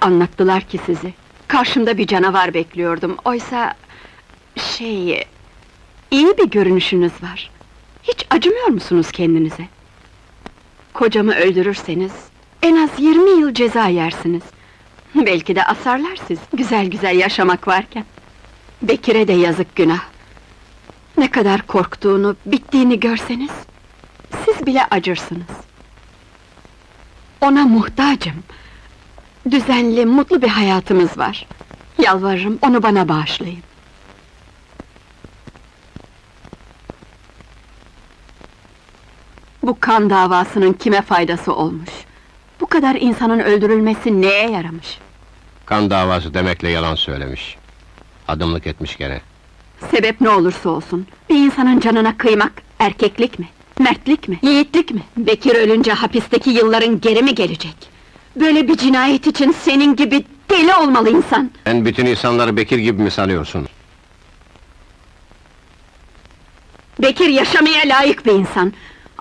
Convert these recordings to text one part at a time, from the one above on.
Anlattılar ki sizi. Karşımda bir canavar bekliyordum. Oysa... Şey... iyi bir görünüşünüz var. Hiç acımıyor musunuz kendinize? Kocamı öldürürseniz... en az 20 yıl ceza yersiniz. Belki de asarlar siz, güzel güzel yaşamak varken. Bekir'e de yazık günah. Ne kadar korktuğunu, bittiğini görseniz... siz bile acırsınız. Ona muhtacım. Düzenli, mutlu bir hayatımız var. Yalvarırım, onu bana bağışlayın. Bu kan davasının kime faydası olmuş? Bu kadar insanın öldürülmesi neye yaramış? Kan davası demekle yalan söylemiş. Adımlık etmiş gene. Sebep ne olursa olsun, bir insanın canına kıymak, erkeklik mi? Mertlik mi? Yiğitlik mi? Bekir ölünce hapisteki yılların geri mi gelecek? Böyle bir cinayet için senin gibi deli olmalı insan! Sen bütün insanları Bekir gibi mi sanıyorsun? Bekir yaşamaya layık bir insan!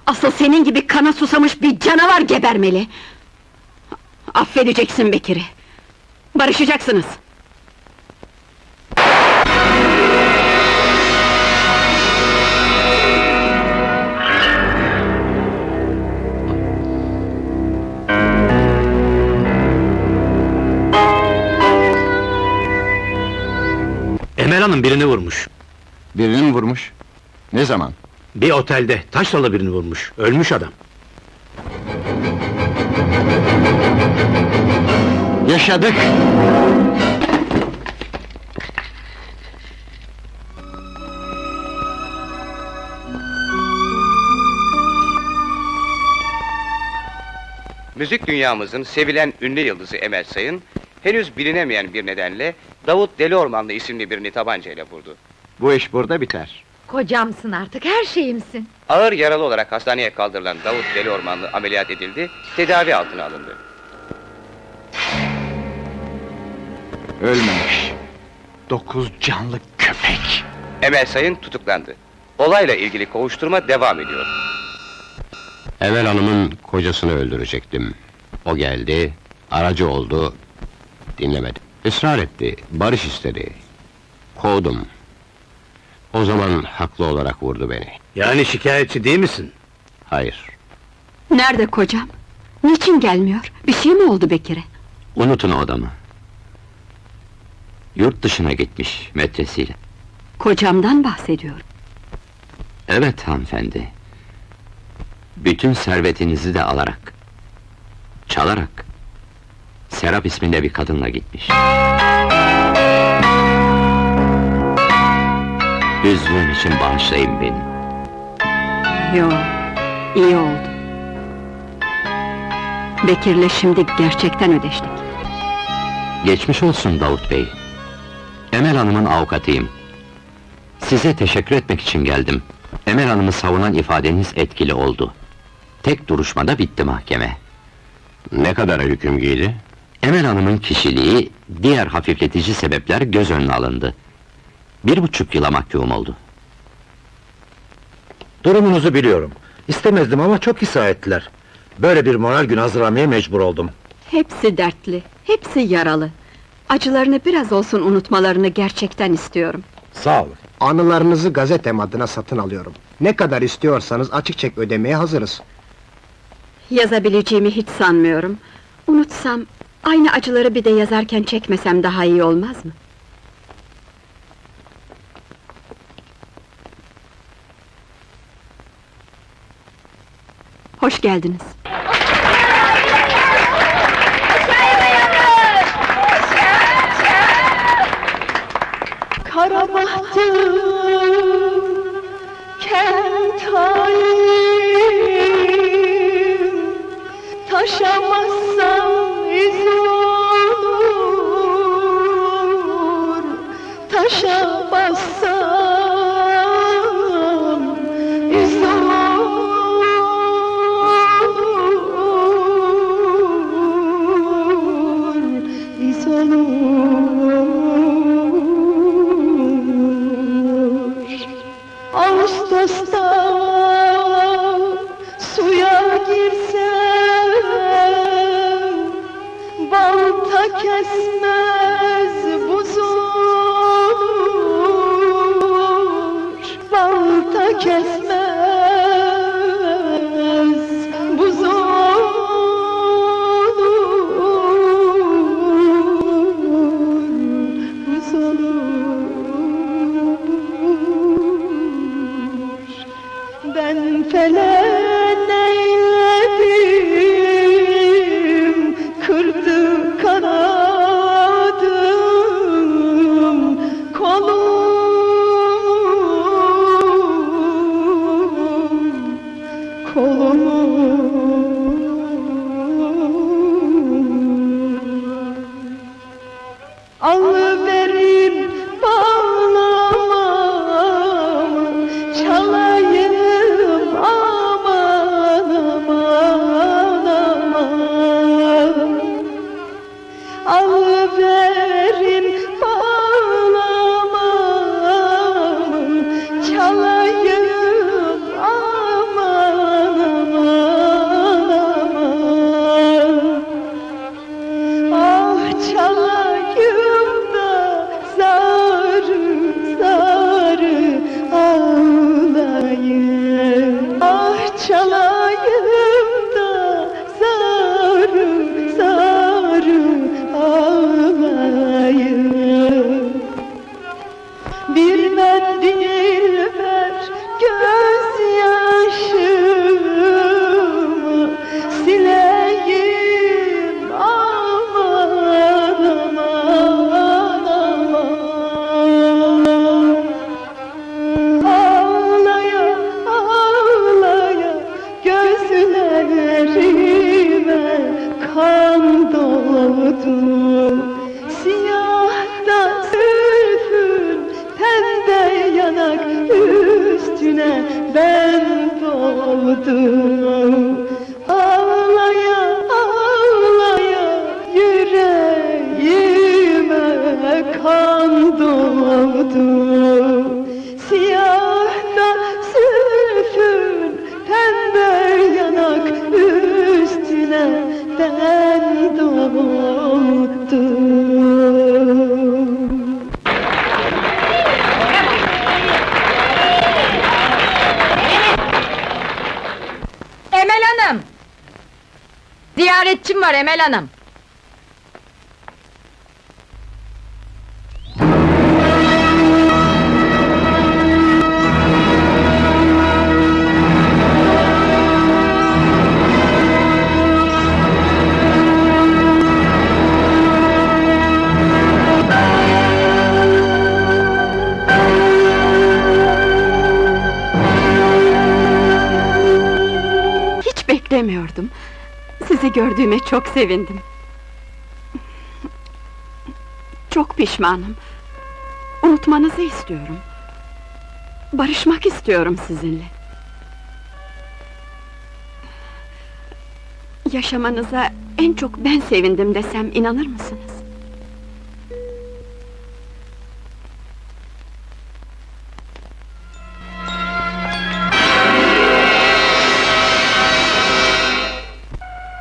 Asıl senin gibi kana susamış bir canavar gebermeli! Affedeceksin Bekir'i! Barışacaksınız! Emel Hanım birini vurmuş. Birini mi vurmuş? Ne zaman? Bir otelde taşralı birini vurmuş. Ölmüş adam. Yaşadık! Müzik dünyamızın sevilen ünlü yıldızı Emel Sayın, henüz bilinemeyen bir nedenle Davut Deliormanlı isimli birini tabancayla vurdu. Bu iş burada biter. Kocamsın artık, her şeyimsin. Ağır yaralı olarak hastaneye kaldırılan Davut Deliormanlı ameliyat edildi, tedavi altına alındı. Ölmemiş. Dokuz canlı köpek. Emel Sayın tutuklandı. Olayla ilgili kovuşturma devam ediyor. Emel Hanım'ın kocasını öldürecektim. O geldi, aracı oldu, dinlemedim. Israr etti, barış istedi. Kovdum. O zaman haklı olarak vurdu beni. Yani şikayetçi değil misin? Hayır, Nerede kocam? Niçin gelmiyor? Bir şey mi oldu Bekir'e? Unutun o adamı. Yurt dışına gitmiş metresiyle. Kocamdan bahsediyorum. Evet hanımefendi. Bütün servetinizi de alarak, çalarak, Serap isminde bir kadınla gitmiş. Üzdüğüm için bağışlayın beni. Yo, iyi oldu. Bekir'le şimdi gerçekten ödeştik. Geçmiş olsun Davut Bey. Emel Hanım'ın avukatıyım. Size teşekkür etmek için geldim. Emel Hanım'ı savunan ifadeniz etkili oldu. Tek duruşmada bitti mahkeme. ne kadara hüküm giydi? Emel Hanım'ın kişiliği, diğer hafifletici sebepler göz önüne alındı. Bir buçuk yıla mahkum oldu. Durumunuzu biliyorum. İstemezdim ama çok ısrar ettiler. Böyle bir moral günü hazırlamaya mecbur oldum. Hepsi dertli, hepsi yaralı. Acılarını biraz olsun unutmalarını gerçekten istiyorum. Sağ olun. Anılarınızı gazetem adına satın alıyorum. Ne kadar istiyorsanız açık çek ödemeye hazırız. Yazabileceğimi hiç sanmıyorum. Unutsam, aynı acıları bir de yazarken çekmesem daha iyi olmaz mı? Hoş geldiniz. Kara bahtım kent halim Taşamazsam iz olur Taşamazsam iz olur İz olur kesmez buz olur Buz olur ben felen Kolum bir ben doldum Ağlaya ağlaya yüreğime kan doldu Siyah da sülfün pembe yanak üstüne ben doldum Ziyaretçim var Emel Hanım. Hiç beklemiyordum. Sizi gördüğüme çok sevindim. Çok pişmanım. Unutmanızı istiyorum. Barışmak istiyorum sizinle. Yaşamanıza en çok ben sevindim desem inanır mısınız?